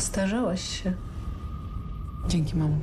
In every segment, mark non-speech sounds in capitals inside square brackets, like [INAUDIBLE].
Postarzałaś się. Dzięki, mamo.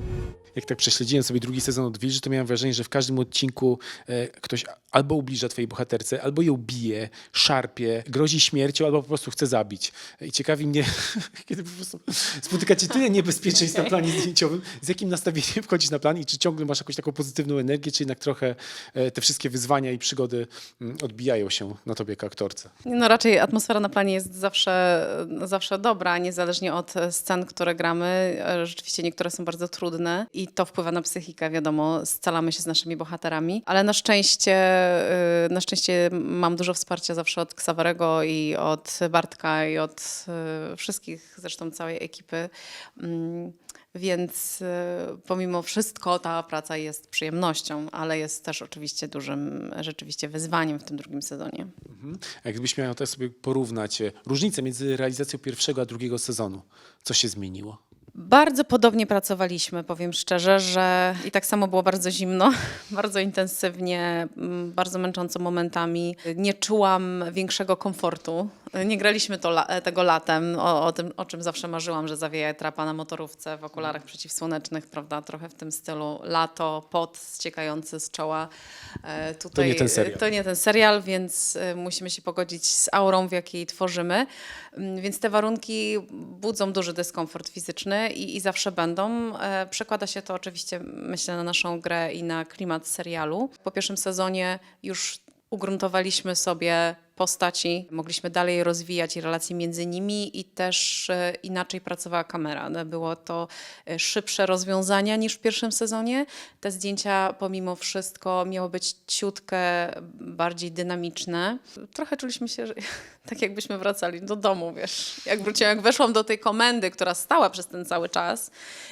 Jak tak prześledziłem sobie drugi sezon od Wilży, to miałem wrażenie, że w każdym odcinku e, ktoś albo ubliża twojej bohaterce, albo ją bije, szarpie, grozi śmiercią, albo po prostu chce zabić. I ciekawi mnie, [LAUGHS] kiedy po prostu spotyka cię tyle niebezpieczeństw na planie zdjęciowym, z jakim nastawieniem wchodzisz na plan i czy ciągle masz jakąś taką pozytywną energię, czy jednak trochę e, te wszystkie wyzwania i przygody mm, odbijają się na tobie jako aktorce. No raczej atmosfera na planie jest zawsze, zawsze dobra, niezależnie od e, scen, które gramy. E, Rzeczywiście niektóre są bardzo trudne i to wpływa na psychikę, wiadomo, scalamy się z naszymi bohaterami, ale na szczęście, e, na szczęście mam dużo wsparcia zawsze od Ksawerego i od Bartka i od e, wszystkich, zresztą całej ekipy. Mm, Więc e, pomimo wszystko ta praca jest przyjemnością, ale jest też oczywiście dużym rzeczywiście wyzwaniem w tym drugim sezonie. Mhm. A Jakbyś miał teraz sobie porównać e, różnicę między realizacją pierwszego a drugiego sezonu, co się zmieniło? Bardzo podobnie pracowaliśmy, powiem szczerze, że i tak samo było bardzo zimno, [LAUGHS] bardzo intensywnie, mm, bardzo męcząco momentami. Nie czułam większego komfortu. Nie graliśmy to, tego latem, o, o tym, o czym zawsze marzyłam, że zawieje trapa na motorówce w okularach przeciwsłonecznych, prawda, trochę w tym stylu. Lato, pot ściekający z czoła. E, Tutaj, nie ten serial. To nie ten serial, więc e, musimy się pogodzić z aurą, w jakiej tworzymy. Mm, Więc te warunki budzą duży dyskomfort fizyczny i, i zawsze będą. E, Przekłada się to oczywiście, myślę, na naszą grę i na klimat serialu. Po pierwszym sezonie już ugruntowaliśmy sobie postaci, mogliśmy dalej rozwijać relacje między nimi i też e, inaczej pracowała kamera. No, Było to e, szybsze rozwiązania niż w pierwszym sezonie. Te zdjęcia pomimo wszystko miały być ciutkę bardziej dynamiczne. Trochę czuliśmy się, że [LAUGHS] tak jakbyśmy wracali do domu, wiesz. Jak wróciłam, jak weszłam do tej komendy, która stała przez ten cały czas,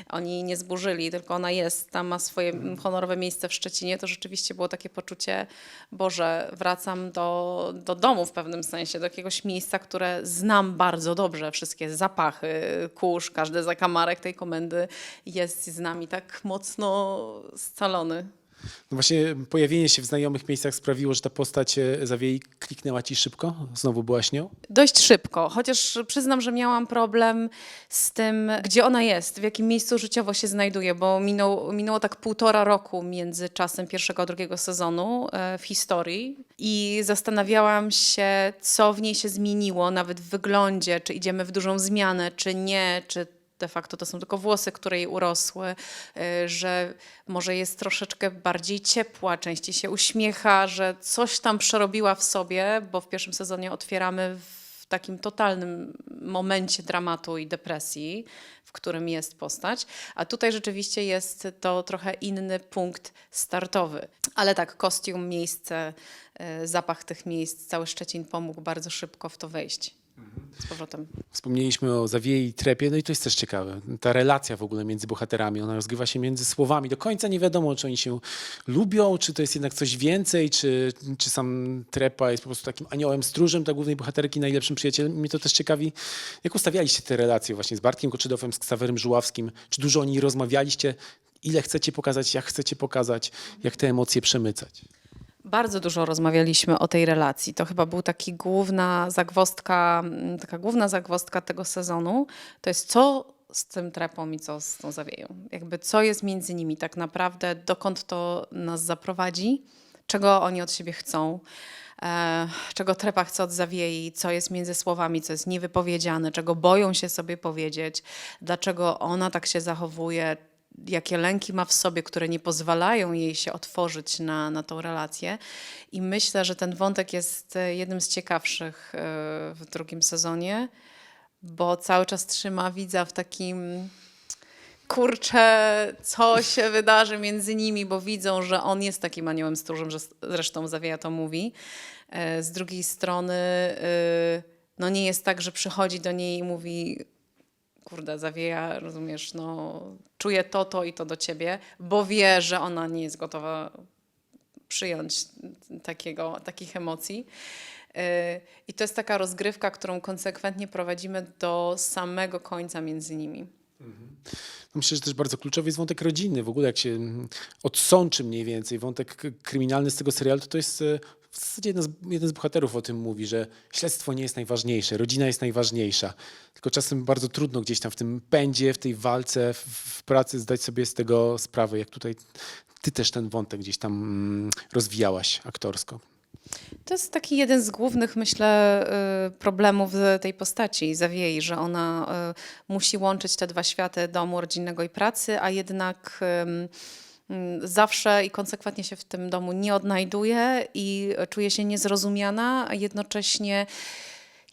oni nie zburzyli, tylko ona jest, tam ma swoje honorowe miejsce w Szczecinie, to rzeczywiście było takie poczucie, Boże, wracam do, do domu w pewnym sensie, do jakiegoś miejsca, które znam bardzo dobrze, wszystkie zapachy, kurz, każdy zakamarek tej komendy jest z nami tak mocno scalony. No właśnie pojawienie się w znajomych miejscach sprawiło, że ta postać e, Zawiei kliknęła ci szybko? Znowu byłaś nią? Dość szybko, chociaż przyznam, że miałam problem z tym, gdzie ona jest, w jakim miejscu życiowo się znajduje, bo minął, minęło tak półtora roku między czasem pierwszego a drugiego sezonu e, w historii i zastanawiałam się, co w niej się zmieniło, nawet w wyglądzie, czy idziemy w dużą zmianę, czy nie, czy de facto to są tylko włosy, które jej urosły, y, że może jest troszeczkę bardziej ciepła, częściej się uśmiecha, że coś tam przerobiła w sobie, bo w pierwszym sezonie otwieramy w takim totalnym momencie dramatu i depresji, w którym jest postać, a tutaj rzeczywiście jest to trochę inny punkt startowy. Ale tak, kostium, miejsce, y, zapach tych miejsc, cały Szczecin pomógł bardzo szybko w to wejść. Z powrotem. Wspomnieliśmy o Zawiei i Trepie, no i to jest też ciekawe. Ta relacja w ogóle między bohaterami, ona rozgrywa się między słowami. Do końca nie wiadomo, czy oni się lubią, czy to jest jednak coś więcej, czy, czy sam Trepa jest po prostu takim aniołem stróżem dla głównej bohaterki, najlepszym przyjacielem. Mnie to też ciekawi, jak ustawialiście te relacje właśnie z Bartkiem Koczydowem, z Ksawerem Żuławskim? Czy dużo o nich rozmawialiście? Ile chcecie pokazać, jak chcecie pokazać, jak te emocje przemycać? Bardzo dużo rozmawialiśmy o tej relacji. To chyba był taki główna zagwostka, taka główna zagwostka tego sezonu. To jest co z tym trepą i co z tą zawieją. Jakby co jest między nimi tak naprawdę, dokąd to nas zaprowadzi, czego oni od siebie chcą. E, czego trepa chce od zawiei, co jest między słowami, co jest niewypowiedziane, czego boją się sobie powiedzieć, dlaczego ona tak się zachowuje, jakie lęki ma w sobie, które nie pozwalają jej się otworzyć na, na tą relację. I myślę, że ten wątek jest e, jednym z ciekawszych e, w drugim sezonie, bo cały czas trzyma widza w takim kurczę, co się [LAUGHS] wydarzy między nimi, bo widzą, że on jest takim aniołem stróżem, że zresztą Zawieja to mówi. E, Z drugiej strony, e, no nie jest tak, że przychodzi do niej i mówi, kurde, Zawieja, rozumiesz, no czuję to, to i to do ciebie, bo wie, że ona nie jest gotowa przyjąć takiego, takich emocji. Yy, I to jest taka rozgrywka, którą konsekwentnie prowadzimy do samego końca między nimi. No Myślę, że też bardzo kluczowy jest wątek rodzinny. W ogóle jak się mm, odsączy mniej więcej wątek kryminalny z tego serialu, to to jest e, w zasadzie jeden z, jeden z bohaterów o tym mówi, że śledztwo nie jest najważniejsze, rodzina jest najważniejsza. Tylko czasem bardzo trudno gdzieś tam w tym pędzie, w tej walce, w, w pracy zdać sobie z tego sprawę, jak tutaj ty też ten wątek gdzieś tam mm, rozwijałaś aktorsko. To jest taki jeden z głównych, myślę, y, problemów tej postaci, Zawiei, że ona y, musi łączyć te dwa światy, domu rodzinnego i pracy, a jednak zawsze i konsekwentnie się w tym domu nie odnajduje i czuje się niezrozumiana, a jednocześnie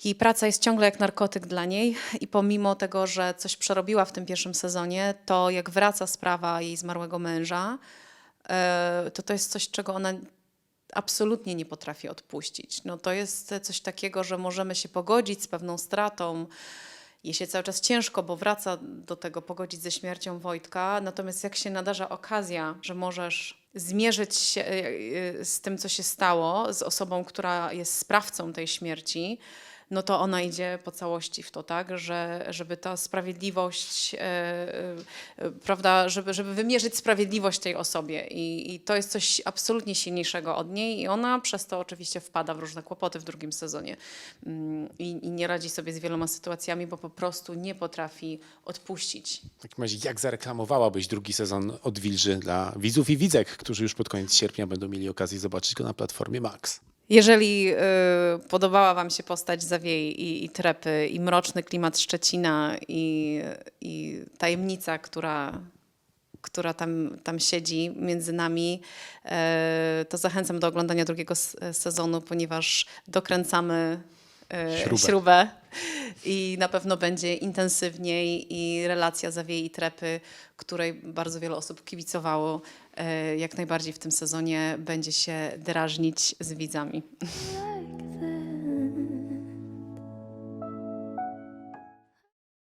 jej praca jest ciągle jak narkotyk dla niej i pomimo tego, że coś przerobiła w tym pierwszym sezonie, to jak wraca sprawa jej zmarłego męża, y, to to jest coś, czego ona absolutnie nie potrafi odpuścić. No to jest coś takiego, że możemy się pogodzić z pewną stratą. Jej się cały czas ciężko, bo wraca do tego pogodzić ze śmiercią Wojtka. Natomiast jak się nadarza okazja, że możesz zmierzyć się e, e, z tym, co się stało, z osobą, która jest sprawcą tej śmierci, no to ona idzie po całości w to, tak, że żeby ta sprawiedliwość, e, e, prawda, żeby, żeby wymierzyć sprawiedliwość tej osobie I, i to jest coś absolutnie silniejszego od niej i ona przez to oczywiście wpada w różne kłopoty w drugim sezonie Mm, i, i nie radzi sobie z wieloma sytuacjami, bo po prostu nie potrafi odpuścić. W takim razie, jak zareklamowałabyś drugi sezon Odwilży dla widzów i widzek, którzy już pod koniec sierpnia będą mieli okazję zobaczyć go na platformie Max? Jeżeli y, podobała Wam się postać Zawiei i, i Trepy i mroczny klimat Szczecina i, i tajemnica, która, która tam, tam siedzi między nami, e, to zachęcam do oglądania drugiego sezonu, ponieważ dokręcamy e, Śrubę. śrubę i na pewno będzie intensywniej i relacja Zawiei i Trepy, której bardzo wiele osób kibicowało, e, jak najbardziej w tym sezonie będzie się drażnić z widzami. like